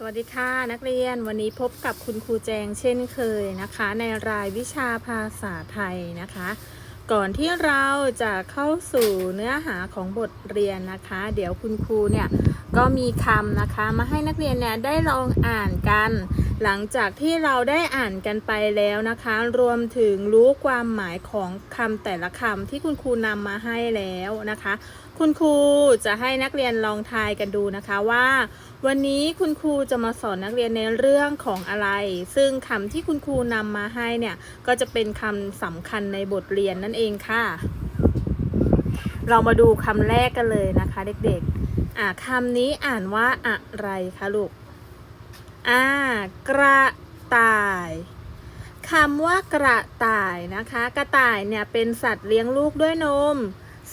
สวัสดีค่ะนักเรียนวันนี้พบกับคุณครูแจงเช่นเคยนะคะ ในรายวิชาภาษาไทยนะคะ ก่อนที่เราจะเข้าสู่เนื้อหาของบทเรียนนะคะ เดี๋ยวคุณครูเนี่ยก็มีคำนะคะมาให้นักเรียนเนี่ยได้ลองอ่านกัน หลังจากที่เราได้อ่านกันไปแล้วนะคะ รวมถึงรู้ความหมายของคำแต่ละคำที่คุณครูนำมาให้แล้วนะคะ คุณครูจะให้นักเรียนลองทายกันดูนะคะว่า วันนี้คุณครูจะมาสอนนักเรียนในเรื่องของอะไร ซึ่งคำที่คุณครูนำมาให้เนี่ยก็จะเป็นคำสำคัญในบทเรียนนั่นเองค่ะ เรามาดูคำแรกกันเลยนะคะ เด็กๆอ่าคำนี้อ่านว่าอะไรคะลูก อ่ากระต่ายคำว่ากระต่ายนะคะ กระต่ายเนี่ยเป็นสัตว์เลี้ยงลูกด้วยนม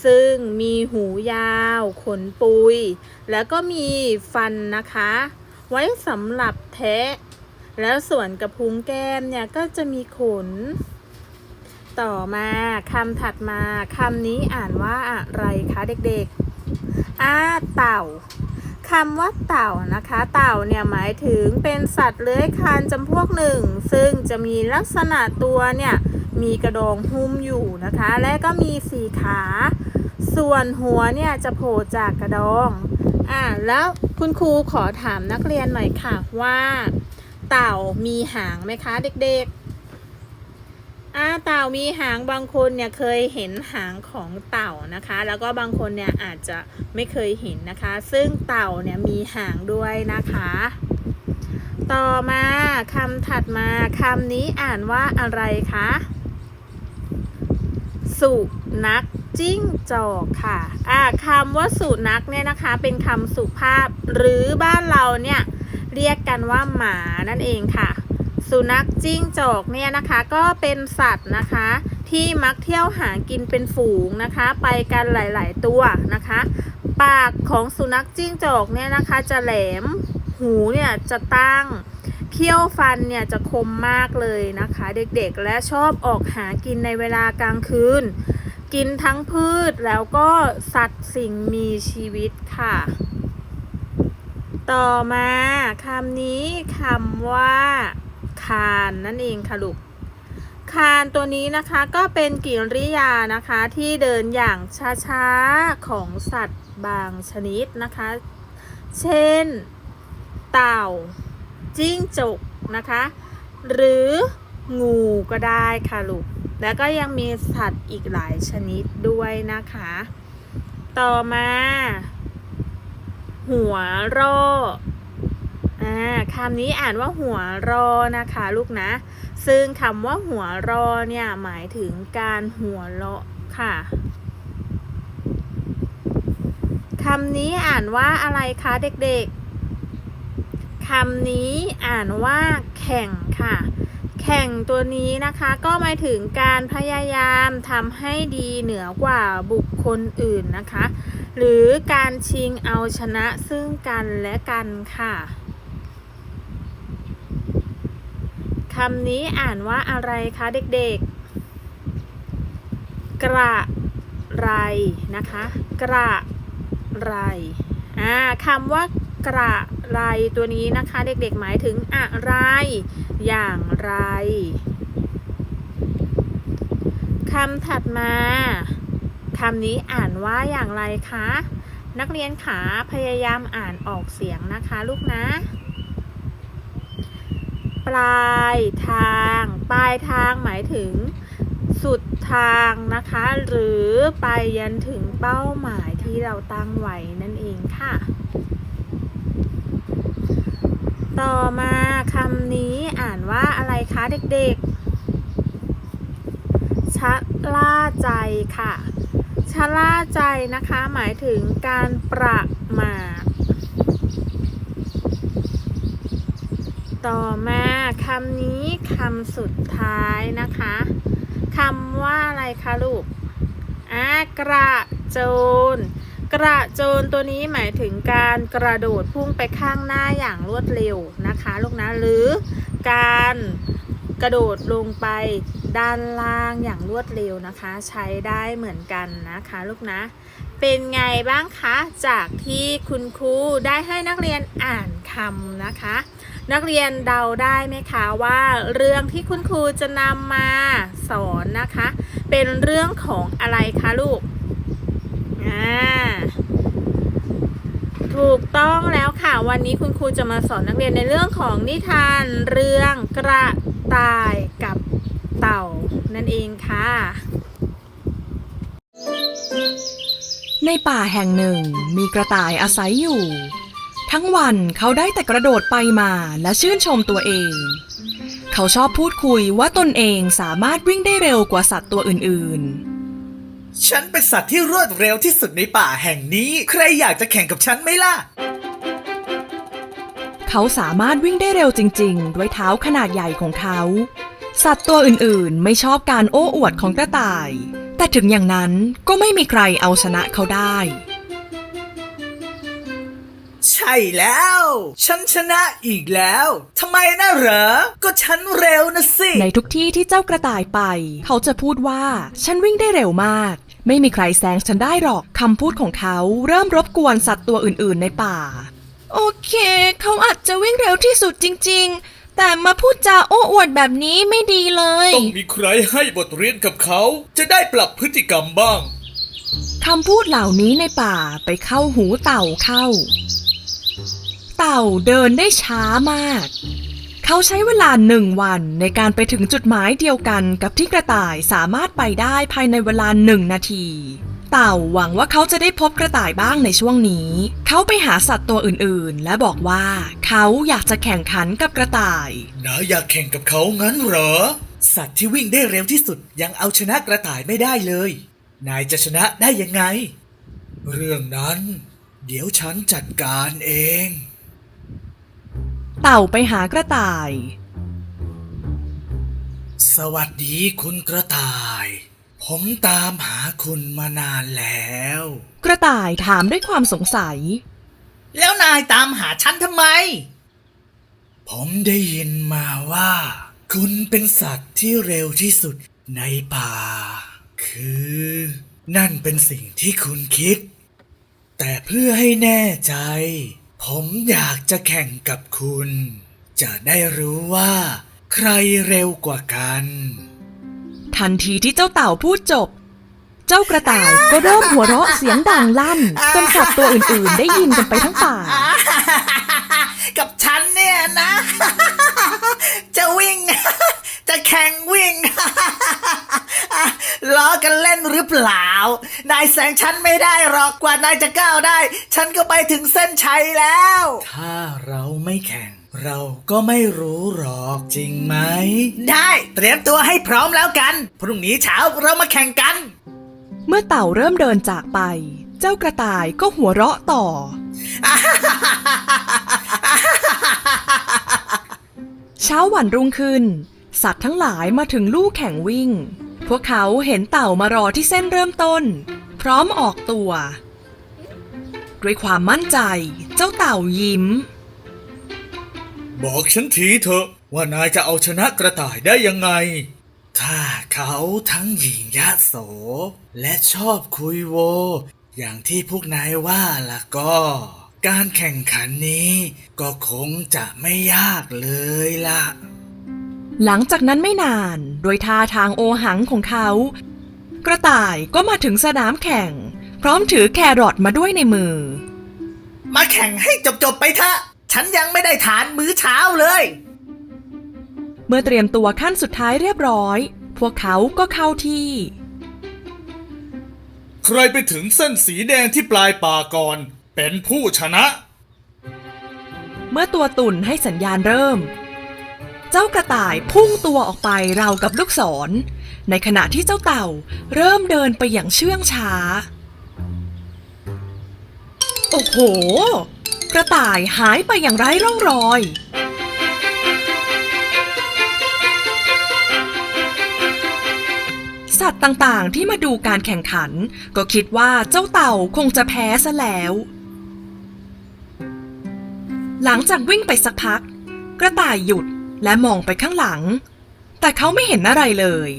ซึ่งมีหูยาว ขนปุย แล้วก็มีฟันนะคะ ไว้สำหรับแทะ แล้วส่วนกระพุ้งแก้มเนี่ยก็จะมีขน ต่อมาคำถัดมาคำนี้อ่านว่าอะไรคะเด็กๆอ้าเต่า คำว่าเต่านะคะ เต่าเนี่ยหมายถึงเป็นสัตว์เลื้อยคลานจำพวกหนึ่ง ซึ่งจะมีลักษณะตัวเนี่ยมีกระดองหุ้มอยู่นะคะ และก็มีสี่ขา ส่วนหัวเนี่ยจะโผล่จากกระดองอ่าแล้วคุณครูขอถามนักเรียนหน่อยค่ะว่า เต่ามีหางไหมคะเด็กๆ อาเต่ามีหางบางคนเนี่ยเคยเห็นหางของเต่านะคะ แล้วก็บางคนเนี่ยอาจจะไม่เคยเห็นนะคะ ซึ่งเต่าเนี่ยมีหางด้วยนะคะ ต่อมาคำถัดมาคำนี้อ่านว่าอะไรคะสุนัขจิ้งจอกค่ะอ่าคำว่าสุนัขเนี่ยนะคะ เป็นคำสุภาพ หรือบ้านเราเนี่ยเรียกกันว่าหมานั่นเองค่ะ สุนัขจิ้งจอกเนี่ยนะคะก็เป็นสัตว์นะคะที่มักเที่ยวหากินเป็นฝูงนะคะ ไปกันหลาย ๆ ตัวนะคะ ปากของสุนัขจิ้งจอกเนี่ยนะคะจะแหลมหูเนี่ยจะตั้งเขี้ยวฟันเนี่ยจะคมมากเลยนะคะ เด็กๆและชอบออกหากินในเวลากลางคืน กินทั้งพืชแล้วก็สัตว์สิ่งมีชีวิตค่ะ ต่อมาคำนี้คำว่า คานนั่นเองค่ะลูกคานตัวนี้นะคะก็เป็นกิริยานะคะที่เดินอย่างช้าๆของสัตว์บางชนิดนะคะ เช่น เต่า จิ้งจกนะคะ หรืองูก็ได้ค่ะลูก แล้วก็ยังมีสัตว์อีกหลายชนิดด้วยนะคะ ต่อมา หัวโร อ่าคำนี้อ่านว่าหัวรอนะคะลูกนะ ซึ่งคำว่าหัวรอเนี่ยหมายถึงการหัวเราะค่ะคำนี้อ่านว่าอะไรคะเด็กๆ คำนี้อ่านว่าแข่งค่ะ แข่งตัวนี้นะคะก็หมายถึงการพยายามทำให้ดีเหนือกว่าบุคคลอื่นนะคะ หรือการชิงเอาชนะซึ่งกันและกันค่ะ คำนี้อ่านว่าอะไรคะเด็กๆ กระไรนะคะ กระไรอ่าคำว่ากระไรตัวนี้นะคะ เด็กๆหมายถึงอะไร อย่างไรคำถัดมาคำนี้อ่านว่าอย่างไรคะ นักเรียนขาพยายามอ่านออกเสียงนะคะลูกนะ ปลายทาง ปลายทางหมายถึงสุดทางนะคะ หรือไปยันถึงเป้าหมายที่เราตั้งไว้นั่นเองค่ะ ต่อมาคำนี้อ่านว่าอะไรคะเด็กๆ ชะล่าใจค่ะ ชะล่าใจนะคะ หมายถึงการประมาท ต่อมาคำนี้คำสุดท้ายนะคะคำว่าอะไรคะลูกอ่ากระโจน กระโจนตัวนี้หมายถึงการกระโดดพุ่งไปข้างหน้าอย่างรวดเร็วนะคะลูกนะหรือการกระโดดลงไปด้านล่างอย่างรวดเร็วนะคะ ใช้ได้เหมือนกันนะคะลูกนะ เป็นไงบ้างคะ จากที่คุณครูได้ให้นักเรียนอ่านคำนะคะ นักเรียนเดาได้ไหมคะว่าเรื่องที่คุณครูจะนำมาสอนนะคะ เป็นเรื่องของอะไรคะลูกอ่าถูกต้องแล้วค่ะ วันนี้คุณครูจะมาสอนนักเรียนในเรื่องของนิทานเรื่องกระต่ายกับเต่านั่นเองค่ะ ในป่าแห่งหนึ่งมีกระต่ายอาศัยอยู่ ทั้งวันเขาได้แต่กระโดดไปมาและชื่นชมตัวเอง เขาชอบพูดคุยว่าตนเองสามารถวิ่งได้เร็วกว่าสัตว์ตัวอื่นฉันเป็นสัตว์ที่รวดเร็วที่สุดในป่าแห่งนี้ ใครอยากจะแข่งกับฉันไหมล่ะๆเขาสามารถวิ่งได้เร็วจริง ๆ ด้วยเท้าขนาดใหญ่ของเขา สัตว์ตัวอื่นๆ ไม่ชอบการโอ้อวดของกระต่าย แต่ถึงอย่างนั้นก็ไม่มีใครเอาชนะเขาได้ ใช่แล้ว ฉันชนะอีกแล้วทำไมนะเหรอ ก็ฉันเร็วนะสิ ในทุกที่ที่เจ้ากระต่ายไป เขาจะพูดว่า ฉันวิ่งได้เร็วมาก ไม่มีใครแซงฉันได้หรอกคำพูดของเขาเริ่มรบกวนสัตว์ตัวอื่นๆในป่า โอเค เขาอาจจะวิ่งเร็วที่สุดจริง ๆ แต่มาพูดจาโอ้อวดแบบนี้ไม่ดีเลย ต้องมีใครให้บทเรียนกับเขา จะได้ปรับพฤติกรรมบ้างคำพูดเหล่านี้ในป่าไปเข้าหูเต่าเข้า เต่าเดินได้ช้ามาก เขาใช้เวลาหนึ่งวันในการไปถึงจุดหมายเดียวกันกับที่กระต่ายสามารถไปได้ภายในเวลาหนึ่งนาที เต่าหวังว่าเขาจะได้พบกระต่ายบ้างในช่วงนี้ เขาไปหาสัตว์ตัวอื่นๆ และบอกว่าเขาอยากจะแข่งขันกับกระต่ายนาอยากแข่งกับเขางั้นเหรอ สัตว์ที่วิ่งได้เร็วที่สุดยังเอาชนะกระต่ายไม่ได้เลย นายจะชนะได้ยังไง เรื่องนั้น เดี๋ยวฉันจัดการเอง เต่าไปหากระต่าย สวัสดีคุณกระต่าย ผมตามหาคุณมานานแล้ว กระต่ายถามด้วยความสงสัย แล้วนายตามหาฉันทำไม ผมได้ยินมาว่า คุณเป็นสัตว์ที่เร็วที่สุดในป่า คือ นั่นเป็นสิ่งที่คุณคิด แต่เพื่อให้แน่ใจ ผมอยากจะแข่งกับคุณ จะได้รู้ว่า ใครเร็วกว่ากัน ทันทีที่เจ้าเต่าพูดจบ เจ้ากระต่ายก็เริ่มหัวเราะเสียงดังลั่น จนสัตว์ตัวอื่นๆ ได้ยินกันไปทั้งป่า กับฉันเนี่ยนะ จะวิ่ง จะแข่งวิ่ง ล้อกันเล่นหรือเปล่า นายแสงฉันไม่ได้หรอกกว่านายจะก้าวได้ ฉันก็ไปถึงเส้นชัยแล้ว ถ้าเราไม่แข่ง เราก็ไม่รู้หรอกจริงไหม ได้เตรียมตัวให้พร้อมแล้วกัน พรุ่งนี้เช้าเรามาแข่งกัน เมื่อเต่าเริ่มเดินจากไป เจ้ากระต่ายก็หัวเราะต่อ เช้าวันรุ่งขึ้น สัตว์ทั้งหลายมาถึงลู่แข่งวิ่ง พวกเขาเห็นเต่ามารอที่เส้นเริ่มต้น พร้อมออกตัว ด้วยความมั่นใจ เจ้าเต่ายิ้ม บอกฉันทีเถอะว่านายจะเอาชนะกระต่ายได้ยังไง ถ้าเขาทั้งหญิงยะโส และชอบคุยโว อย่างที่พวกนายว่าล่ะก็ การแข่งขันนี้ก็คงจะไม่ยากเลยล่ะ หลังจากนั้นไม่นานโดยท่าทางโอหังของเขา กระต่ายก็มาถึงสนามแข่ง พร้อมถือแครอทมาด้วยในมือ มาแข่งให้จบๆไปเถอะฉันยังไม่ได้ทานมื้อเช้าเลย เมื่อเตรียมตัวขั้นสุดท้ายเรียบร้อย พวกเขาก็เข้าที่ ใครไปถึงเส้นสีแดงที่ปลายป่าก่อนเป็นผู้ชนะ เมื่อตัวตุ่นให้สัญญาณเริ่ม เจ้ากระต่ายพุ่งตัวออกไปราวกับลูกศร ในขณะที่เจ้าเต่าเริ่มเดินไปอย่างเชื่องช้า โอ้โห กระต่ายหายไปอย่างไร้ร่องรอยสัตว์ต่างๆ ที่มาดูการแข่งขัน ก็คิดว่าเจ้าเต่าคงจะแพ้ซะแล้ว หลังจากวิ่งไปสักพัก กระต่ายหยุด และมองไปข้างหลัง แต่เขาไม่เห็นอะไรเลย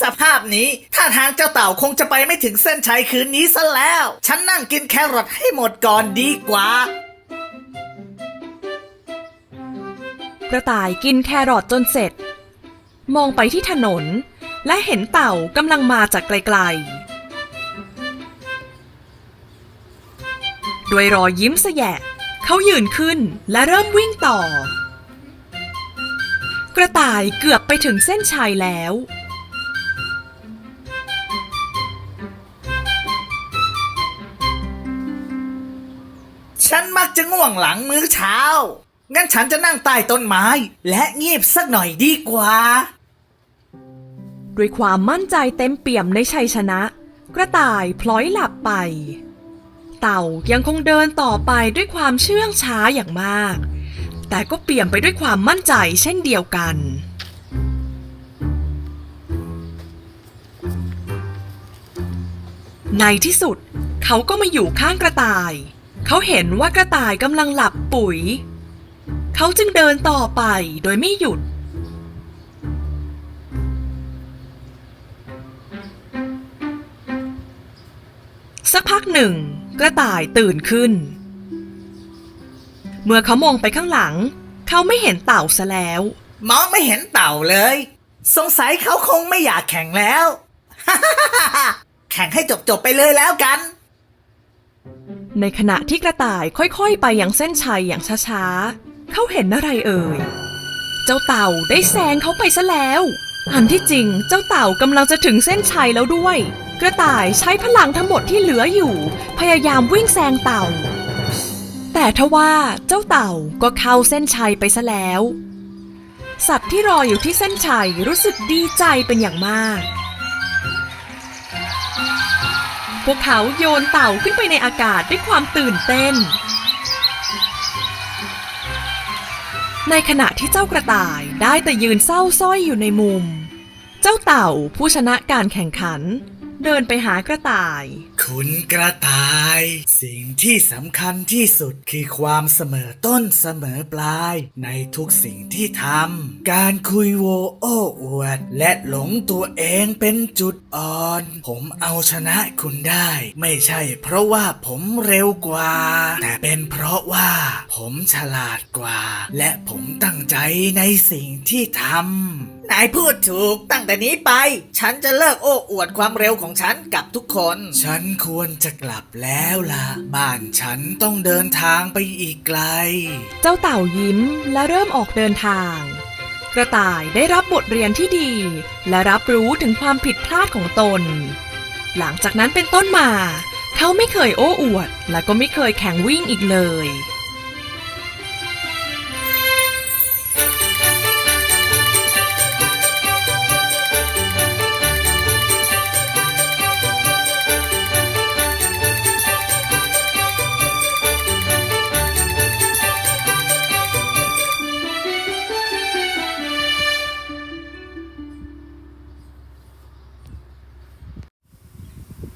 สภาพนี้ท่าทางเจ้าเต่าคงจะไปไม่ถึงเส้นชัยคืนนี้ซะแล้ว ฉันนั่งกินแครอทให้หมดก่อนดีกว่า กระต่ายกินแครอทจนเสร็จ มองไปที่ถนน และเห็นเต่ากำลังมาจากไกลๆ ด้วยรอยยิ้มแสยะ เขายืนขึ้นและเริ่มวิ่งต่อ กระต่ายเกือบไปถึงเส้นชัยแล้ว ฉันมักจะง่วงหลังมื้อเช้า งั้นฉันจะนั่งใต้ต้นไม้ และเงียบสักหน่อยดีกว่า ด้วยความมั่นใจเต็มเปี่ยมในชัยชนะ กระต่ายพลอยหลับไป เต่ายังคงเดินต่อไปด้วยความเชื่องช้าอย่างมาก แต่ก็เปี่ยมไปด้วยความมั่นใจเช่นเดียวกันในที่สุดเขาก็มาอยู่ข้างกระต่าย เขาเห็นว่ากระต่ายกำลังหลับปุ๋ย เขาจึงเดินต่อไปโดยไม่หยุด สักพักหนึ่ง กระต่ายตื่นขึ้น เมื่อเขามองไปข้างหลัง เขาไม่เห็นเต่าซะแล้ว มองไม่เห็นเต่าเลย สงสัยเขาคงไม่อยากแข่งแล้ว แข่งให้จบๆไปเลยแล้วกัน ในขณะที่กระต่ายค่อยๆ ไปอย่างเส้นชัยอย่างช้าๆ เขาเห็นอะไรเอ่ย เจ้าเต่าได้แซงเขาไปซะแล้ว อันที่จริงเจ้าเต่ากำลังจะถึงเส้นชัยแล้วด้วย กระต่ายใช้พลังทั้งหมดที่เหลืออยู่ พยายามวิ่งแซงเต่า แต่ทว่าเจ้าเต่าก็เข้าเส้นชัยไปซะแล้ว สัตว์ที่รออยู่ที่เส้นชัยรู้สึกดีใจเป็นอย่างมาก พวกเขาโยนเต่าขึ้นไปในอากาศด้วยความตื่นเต้น ในขณะที่เจ้ากระต่ายได้แต่ยืนเศร้าสร้อยอยู่ในมุม เจ้าเต่าผู้ชนะการแข่งขัน เดินไปหากระต่าย คุณกระต่าย สิ่งที่สำคัญที่สุดคือความเสมอต้นเสมอปลาย ในทุกสิ่งที่ทำการคุยโวโอ้อวด และหลงตัวเองเป็นจุดอ่อน ผมเอาชนะคุณได้ ไม่ใช่เพราะว่าผมเร็วกว่า แต่เป็นเพราะว่า ผมฉลาดกว่า และผมตั้งใจในสิ่งที่ทำ นายพูดถูกตั้งแต่นี้ไป ฉันจะเลิกโอ้อวดความเร็วของฉันกับทุกคน ฉันควรจะกลับแล้วล่ะ บ้านฉันต้องเดินทางไปอีกไกล เจ้าเต่ายิ้มและเริ่มออกเดินทาง กระต่ายได้รับบทเรียนที่ดี และรับรู้ถึงความผิดพลาดของตน หลังจากนั้นเป็นต้นมา เขาไม่เคยโอ้อวด และก็ไม่เคยแข่งวิ่งอีกเลย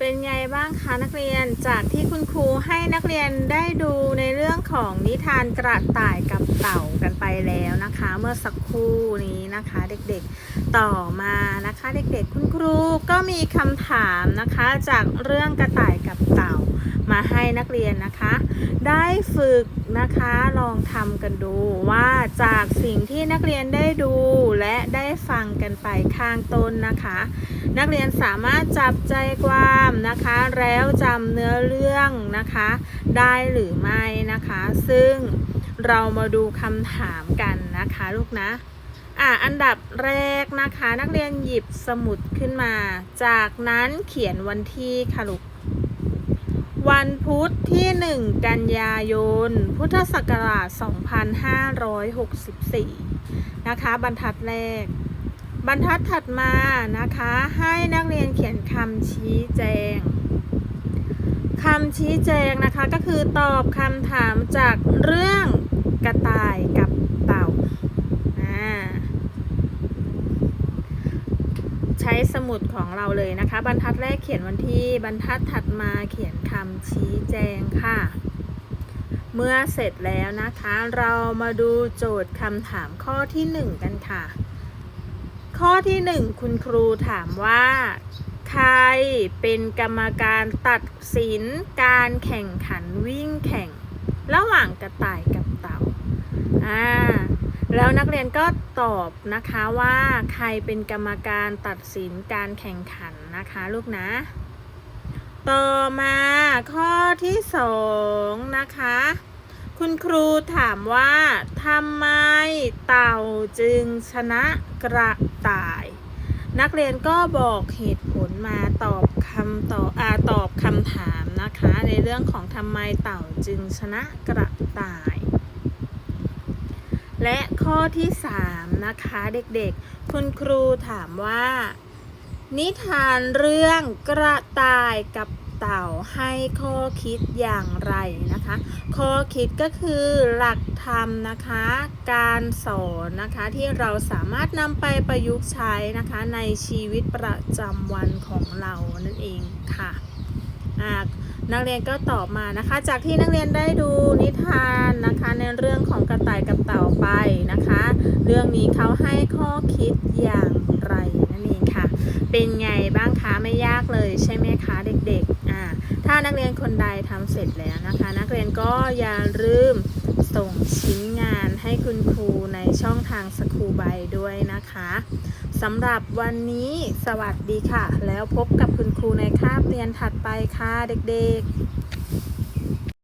เป็นไงบ้างคะนักเรียนจากที่คุณครูให้นักเรียนได้ดูในเรื่องของนิทานกระต่ายกับเต่ากันไปแล้วนะคะ เมื่อสักครู่นี้นะคะเด็กๆต่อมานะคะ เด็กๆคุณครูก็มีคำถามนะคะจากเรื่องกระต่ายกับเต่ามาให้นักเรียนนะคะ ได้ฝึกนะคะลองทำกันดูว่าจากสิ่งที่นักเรียนได้ดูและได้ฟังกันไปข้างต้นนะคะ นักเรียนสามารถจับใจความนะคะ แล้วจำเนื้อเรื่องนะคะ ได้หรือไม่นะคะ ซึ่งเรามาดูคำถามกันนะคะลูกนะอะอันดับแรกนะคะนักเรียนหยิบสมุดขึ้นมา จากนั้นเขียนวันที่ค่ะลูกวันพุธที่ 1 กันยายน พุทธศักราช 2564 นะคะ บรรทัดแรก บรรทัดถัดมานะคะ ให้นักเรียนเขียนคำชี้แจงคำชี้แจงนะคะก็คือตอบคำถามจากเรื่องกระต่ายกับเต่าใช้สมุดของเราเลยนะคะ บรรทัดแรกเขียนวันที่บรรทัดถัดมาเขียนคำชี้แจงค่ะ เมื่อเสร็จแล้วนะคะ เรามาดูโจทย์คำถามข้อที่หนึ่งกันค่ะ ข้อที่หนึ่งคุณครูถามว่า ใครเป็นกรรมการตัดสินการแข่งขันวิ่งแข่ง ระหว่างกระต่ายกับเต่าอ่าแล้วนักเรียนก็ตอบนะคะว่าใครเป็นกรรมการตัดสินการแข่งขันนะคะลูกนะ ต่อมาข้อที่สองนะคะ คุณครูถามว่าทำไมเต่าจึงชนะกระต่าย นักเรียนก็บอกเหตุผลมาตอบคำตอบอาตอบคำถามนะคะ ในเรื่องของทำไมเต่าจึงชนะกระต่าย และข้อที่ 3 นะคะเด็กๆ คุณครูถามว่า นิทานเรื่องกระต่ายกับ เต่าให้ข้อคิดอย่างไรนะคะ ข้อคิดก็คือหลักธรรมนะคะ การสอนนะคะที่เราสามารถนำไปประยุกต์ใช้นะคะในชีวิตประจำวันของเรานั่นเองค่ะนักเรียนก็ตอบมานะคะ จากที่นักเรียนได้ดูนิทานนะคะในเรื่องของกระต่ายกับเต่าไปนะคะ เรื่องนี้เขาให้ข้อคิดอย่างไรนั่นเองค่ะ เป็นไงบ้างคะไม่ยากเลยใช่ไหมคะเด็กๆ ถ้านักเรียนคนใดทำเสร็จแล้วนะคะ นักเรียนก็อย่าลืมส่งชิ้นงานให้คุณครูในช่องทางสคูบายด้วยนะคะสำหรับวันนี้สวัสดีค่ะ แล้วพบกับคุณครูในคาบเรียนถัดไปค่ะเด็กๆ